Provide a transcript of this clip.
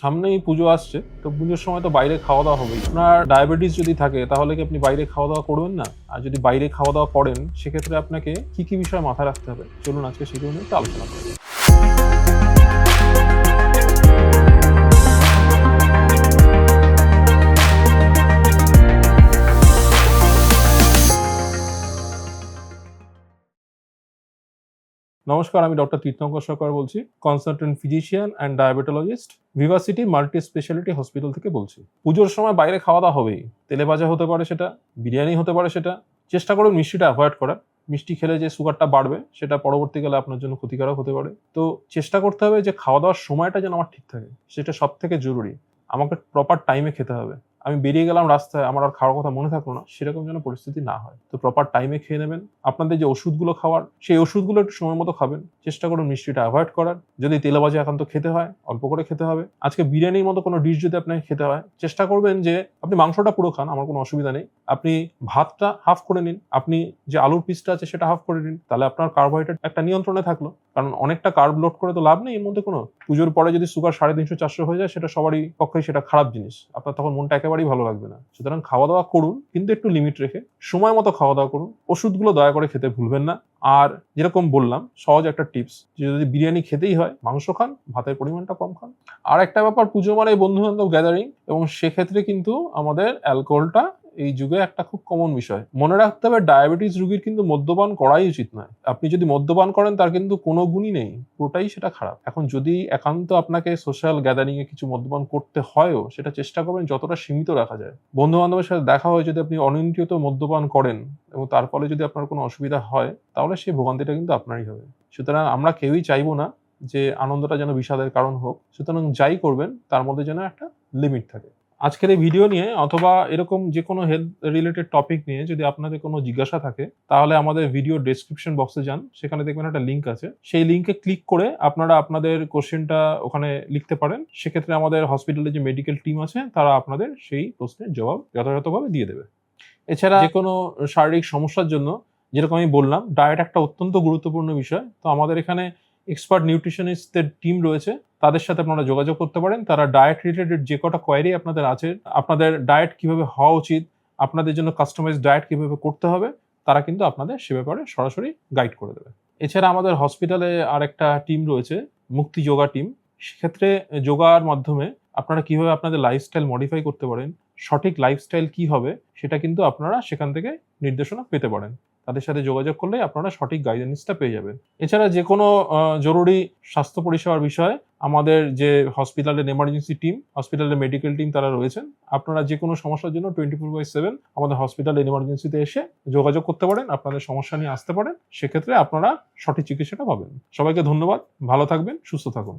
সামনেই পুজো আসছে, তো পুজোর সময় তো বাইরে খাওয়া দাওয়া হবেই। আপনার ডায়াবেটিস যদি থাকে, তাহলে কি আপনি বাইরে খাওয়া দাওয়া করবেন না? আর যদি বাইরে খাওয়া দাওয়া করেন, সেক্ষেত্রে আপনাকে কি কি বিষয় মাথায় রাখতে হবে? চলুন আজকে সেই নিয়ে আলোচনা করি। নমস্কার, আমি ডক্টর তীর্থঙ্কর সরকার বলছি consultant physician and diabetologist Viversity multi speciality hospital থেকে বলছি। পুজোর সময় বাইরে খাওয়া দাওয়া হবেই, তেলে ভাজা হতে পারে সেটা, বিরিয়ানি হতে পারে সেটা, চেষ্টা করুন মিষ্টিটা অ্যাভয়েড করার। মিষ্টি খেলে যে সুগারটা বাড়বে, সেটা পরবর্তীকালে আপনার জন্য ক্ষতিকারক হতে পারে। তো চেষ্টা করতে হবে যে খাওয়া দাওয়ার সময়টা যেন আমার ঠিক থাকে, সেটা সব থেকে জরুরি। আমাকে প্রপার টাইমে খেতে হবে। আমি বেরিয়ে গেলাম রাস্তায়, আমার আর খাওয়ার কথা মনে থাকল না, সেরকম যেন পরিস্থিতি না হয়। তো প্রপার টাইমে খেয়ে নেবেন। আপনাদের যে ওষুধগুলো খাওয়ার, সেই ওষুধগুলো একটু সময় মতো খাবেন। চেষ্টা করুন মিষ্টিটা অ্যাভয়েড করার। যদি তেলাবাজি একান্ত খেতে হয়, অল্প করে খেতে হবে। আজকে বিরিয়ানির মতো কোনো ডিশ যদি আপনাকে খেতে হয়, চেষ্টা করবেন যে আপনি মাংসটা পুরো খান, আমার কোনো অসুবিধা নেই। আপনি ভাতটা হাফ করে নিন। আপনি যে আলুর পিসটা আছে সেটা হাফ করে নিন। তাহলে আপনার কার্বোহাইড্রেট একটা নিয়ন্ত্রণে থাকল। কারণ অনেকটা কার্ব লোড করে তো লাভ নেই, এর মধ্যে কোনো পুজোর পরে যদি সুগার সাড়ে তিনশো, চারশো হয়ে যায়, সেটা সবারই পক্ষেই সেটা খারাপ জিনিস। আপনার তখন মনটা একেবারেই ভালো লাগবে না। সুতরাং খাওয়া দাওয়া করুন, কিন্তু একটু লিমিট রেখে সময় মতো খাওয়া দাওয়া করুন। ওষুধগুলো দয়া করে খেতে ভুলবেন না। আর যেরকম বললাম, সহজ একটা টিপস, যে যদি বিরিয়ানি খেতেই হয়, মাংস খান, ভাতের পরিমাণটা কম খান। আর একটা ব্যাপার, পুজো মানে বন্ধু বান্ধব গ্যাদারিং এবং সেক্ষেত্রে কিন্তু আমাদের অ্যালকোহলটা এই যুগে একটা খুব কমন বিষয়। মনে রাখতে হবে ডায়াবেটিস রোগীর কিন্তু মদ্যপান করাই উচিত নয়। আপনি যদি মদ্যপান করেন, তার কিন্তু কোনো গুণই নেই, পুরোটাই সেটা খারাপ। এখন যদি একান্ত আপনাকে সোশ্যাল গ্যাদারিং এ কিছু মদ্যপান করতে হয়ও, সেটা চেষ্টা করবেন যতটা সীমিত রাখা যায়। বন্ধু বান্ধবের সাথে দেখা হয়, যদি আপনি অনিয়ন্ত্রিত মদ্যপান করেন এবং তার ফলে যদি আপনার কোনো অসুবিধা হয়, তাহলে সেই ভোগান্তিটা কিন্তু আপনারই হবে। সুতরাং আমরা কেউই চাইব না যে আনন্দটা যেন বিষাদের কারণ হোক। সুতরাং যাই করবেন, তার মধ্যে যেন একটা লিমিট থাকে। আজকের এই ভিডিও নিয়ে অথবা এরকম যে কোনো হেলথ রিলেটেড টপিক নিয়ে যদি আপনাদের কোনো জিজ্ঞাসা থাকে তাহলে আমাদের ভিডিও ডেসক্রিপশন বক্সে যান। সেখানে দেখবেন একটা লিঙ্ক আছে। সেই লিঙ্কে ক্লিক করে আপনারা আপনাদের কোশ্চেনটা ওখানে লিখতে পারেন। সেক্ষেত্রে আমাদের হসপিটালে যে মেডিকেল টিম আছে তারা আপনাদের সেই প্রশ্নের জবাব যথাযথভাবে দিয়ে দেবে। এছাড়া যে কোনো শারীরিক সমস্যার জন্য যেরকম আমি বললাম ডায়েট একটা অত্যন্ত গুরুত্বপূর্ণ বিষয়। তো আমাদের এখানে এক্সপার্ট নিউট্রিশনিস্টদের টিম রয়েছে। তাদের সাথে আপনারা যোগাযোগ করতে পারেন। তারা ডায়েট রিলেটেড যে কটা কোয়ারি আপনাদের আছে, আপনাদের ডায়েট কীভাবে হওয়া উচিত, আপনাদের জন্য কাস্টমাইজ ডায়েট কীভাবে করতে হবে, তারা কিন্তু আপনাদের সে ব্যাপারে সরাসরি গাইড করে দেবে। এছাড়া আমাদের হসপিটালে আরেকটা টিম রয়েছে, মুক্তি যোগা টিম সেক্ষেত্রে যোগার মাধ্যমে আপনারা কীভাবে আপনাদের লাইফস্টাইল মডিফাই করতে পারেন, সঠিক লাইফস্টাইল কি হবে, সেটা কিন্তু আপনারা সেখান থেকে নির্দেশনা পেতে পারেন। তাদের সাথে যোগাযোগ করলে আপনারা সঠিক গাইডেন্সটা পেয়ে যাবেন। এছাড়া যে কোনো জরুরি স্বাস্থ্য পরিষেবার বিষয়ে আমাদের যে হসপিটালের এমার্জেন্সি টিম হসপিটালের মেডিকেল টিম তারা রয়েছেন। আপনারা যে কোনো সমস্যার জন্য টোয়েন্টি ফোর বাই সেভেন আমাদের হসপিটালের এমার্জেন্সিতে এসে যোগাযোগ করতে পারেন, আপনাদের সমস্যা নিয়ে আসতে পারেন। সেক্ষেত্রে আপনারা সঠিক চিকিৎসাটা পাবেন। সবাইকে ধন্যবাদ, ভালো থাকবেন, সুস্থ থাকুন।